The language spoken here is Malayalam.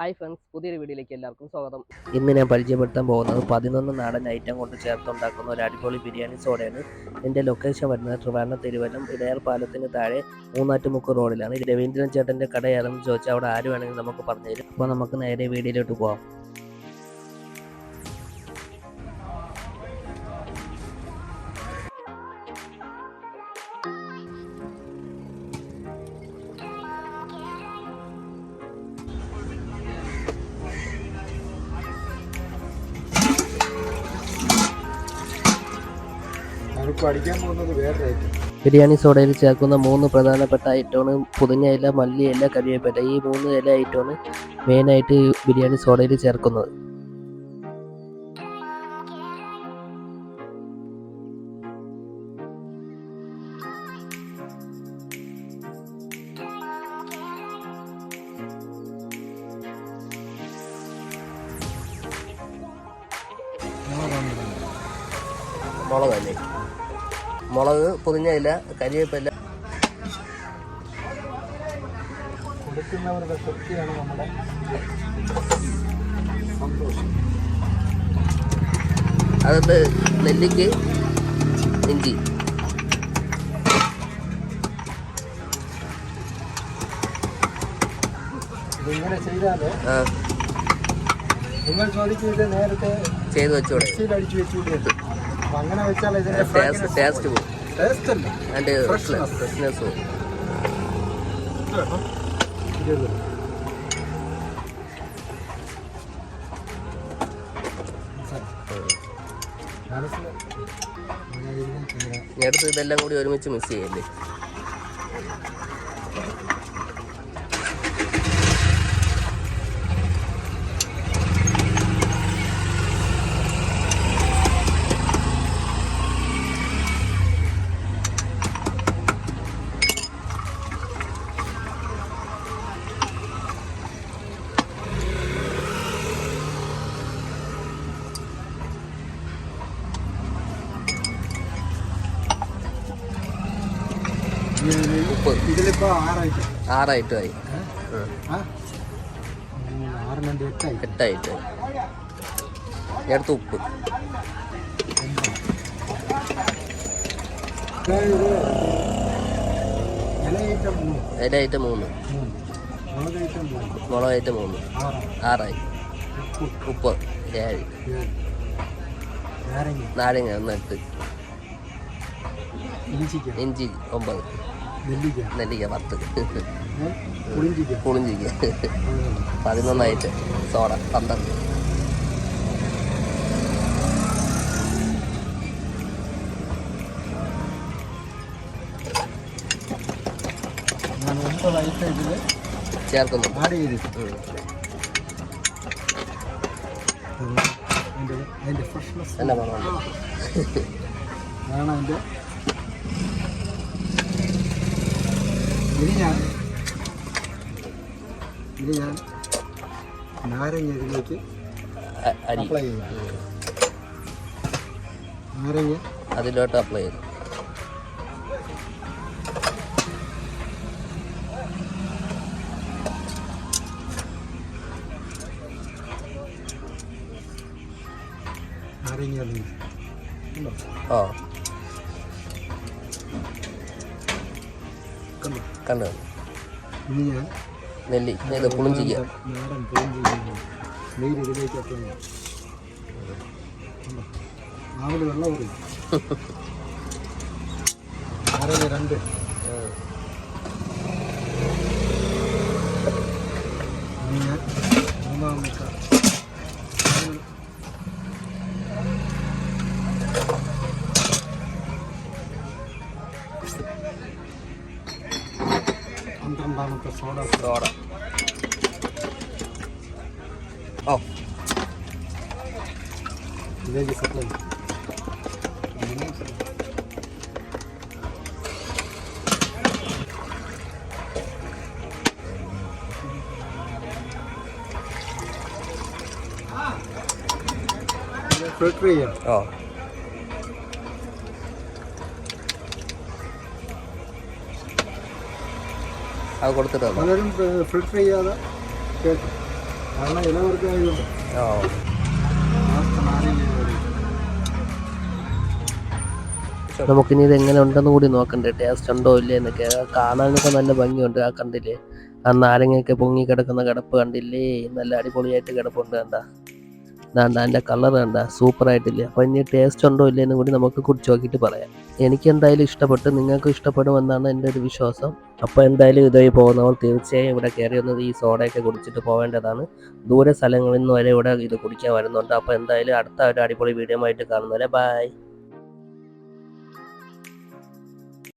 ഹായ് ഫ്രണ്ട്സ് പുതിയൊരു വീഡിയോയിലേക്ക് എല്ലാവർക്കും സ്വാഗതം. ഇന്ന് ഞാൻ പരിചയപ്പെടുത്താൻ പോകുന്നത് പതിനൊന്ന് നാടൻ ഐറ്റം കൊണ്ട് ചേർത്തുണ്ടാക്കുന്ന ഒരു അടിപൊളി ബിരിയാണി സോഡയാണ്. എന്റെ ലൊക്കേഷൻ വരുന്നത് ട്രിവാൻഡ്രം തിരുവല്ലം ഇടയാർ പാലത്തിന് താഴെ മൂന്നാറ്റുമുക്ക് റോഡിലാണ് രവീന്ദ്രൻ ചേട്ടന്റെ കടയാണെന്ന് ചോദിച്ചാൽ അവിടെ ആര് വേണമെങ്കിലും നമുക്ക് പറഞ്ഞു തരും അപ്പോൾ നമുക്ക് നേരെ വീഡിയോയിലോട്ട് പോകാം പോകുന്നത് ഐറ്റം ബിരിയാണി സോഡയിൽ ചേർക്കുന്ന മൂന്ന് പ്രധാനപ്പെട്ട ഐറ്റമാണ് പുതിന ഇല മല്ലി ഇല കരിവേപ്പില ഈ മൂന്ന് ഇല ഐറ്റമാണ് മെയിനായിട്ട് ബിരിയാണി സോഡയിൽ ചേർക്കുന്നത്. മുളക് അല്ലേ? മുളക് പുതിന ഇല കരിവേപ്പില കൊടുക്കുന്നവരുടെ തൃപ്തിയാണ് നമ്മുടെ സന്തോഷം. അകത്ത് നെല്ലിക്ക് ഇഞ്ചി. ഇതിങ്ങനെ ചെയ്താൽ നിങ്ങൾ ചോദിക്കുന്നത് നേരത്തെ ചെയ്ത് വെച്ചൂടെ? അടിച്ചു വെച്ചുകൂടി അപ്പം അങ്ങനെ വെച്ചാൽ ഇതിന്റെ ടേസ്റ്റ് ടേസ്റ്റ് പോകും അല്ല. ഫ്രഷ്നെസ് പോകും ഇതെല്ലാം കൂടി ഒരുമിച്ച് മിസ് ചെയ്യല്ലേ? ഉപ്പ്. ഇതിലിപ്പോ ആറായിട്ട്. ആറായിട്ടുമായി ആ ഉം, ആറ് രണ്ട് എട്ടായി. എട്ടായിട്ടുമായി ഇനി അടുത്ത് ഉപ്പ്. ഇലയിട്ടം മൂന്ന്. മുളകയിട്ടം മൂന്ന്. ആറായി. ഉപ്പ്. ഏഴ്. നാരങ്ങ. ഒന്ന് എട്ട്. ഇഞ്ചി ഒമ്പത്. നെല്ലിക്ക. പത്ത് പുളിഞ്ചിക്ക. പുളിഞ്ചിക്ക. പതിനൊന്ന്. പതിനൊന്നായിട്ട് സോഡ പന്ത്രണ്ട് ചേർക്കുന്നു. ആഡ് ചെയ്തിട്ട് ഫ്രഷ്നെസ് അതാണ് അതിന്റെ ഇനി ഞാൻ ഇനി ഞാൻ നാരങ്ങ ഇതിലേക്ക് അപ്ലൈ ചെയ്യാം. നാരങ്ങ. അതിലോട്ട് അപ്ലൈ ചെയ്തു. നാരങ്ങ അതിൽ ഉണ്ടോ? കണ്ടോ? നെല്ലി. ഇത് പുളിഞ്ചിക്ക നാടൻ പുളിഞ്ചിക്ക നീര് ഇതിലേക്ക് അപ്ലൈ ചെയ്യാം കണ്ടോ നാവിൽ വെള്ളം പറയും നാരങ്ങ രണ്ട് ഇനി ഞാൻ മൂന്നാമത്തെ പന്ത്രണ്ടാമത്തെ സോഡ സോഡ ഓ ഇതിലേക്ക് സപ്ലൈ ഫിൽട്ടർ ചെയ്യാം ഓ അത് കൊടുത്തിട്ട് തന്നോ പലരും ഫിൽട്ടർ ചെയ്യാതെ കേൾക്കും കാരണം ഇല വെറുക്കായതുകൊണ്ട് ഓ. നമുക്കിനി ഇത് എങ്ങനെ ഉണ്ടെന്ന് കൂടി നോക്കണ്ടേ? ടേസ്റ്റ് ഉണ്ടോ ഇല്ലേ എന്നൊക്കെ കാണാനൊക്കെ നല്ല ഭംഗിയുണ്ട് ആ കണ്ടില്ലേ ആ നാരങ്ങയൊക്കെ പൊങ്ങി കിടക്കുന്ന കിടപ്പ് കണ്ടില്ലേ? നല്ല അടിപൊളിയായിട്ട് കിടപ്പുണ്ട് കണ്ട. ദാണ്ട അതിന്റെ കളർ കണ്ട സൂപ്പർ ആയിട്ടില്ല? അപ്പോൾ ഇനി ടേസ്റ്റ് ഉണ്ടോ ഇല്ലെന്നും കൂടി നമുക്ക് കുടിച്ച് നോക്കിയിട്ട് പറയാം. എനിക്ക് എന്തായാലും ഇഷ്ടപ്പെട്ടു നിങ്ങൾക്ക് ഇഷ്ടപ്പെടുമെന്നാണ് എന്റെ ഒരു വിശ്വാസം. അപ്പോൾ എന്തായാലും ഇതായി പോകുന്നവർ തീർച്ചയായും ഇവിടെ കയറി വന്നത് ഈ സോഡയൊക്കെ കുടിച്ചിട്ട് പോവേണ്ടതാണ്. ദൂരെ സ്ഥലങ്ങളിൽ നിന്ന് വരെ ഇവിടെ ഇത് കുടിക്കാൻ വരുന്നുണ്ട്. അപ്പോൾ എന്തായാലും അടുത്ത ഒരു അടിപൊളി വീഡിയോ ആയിട്ട് കാണുന്നവരെ ബൈ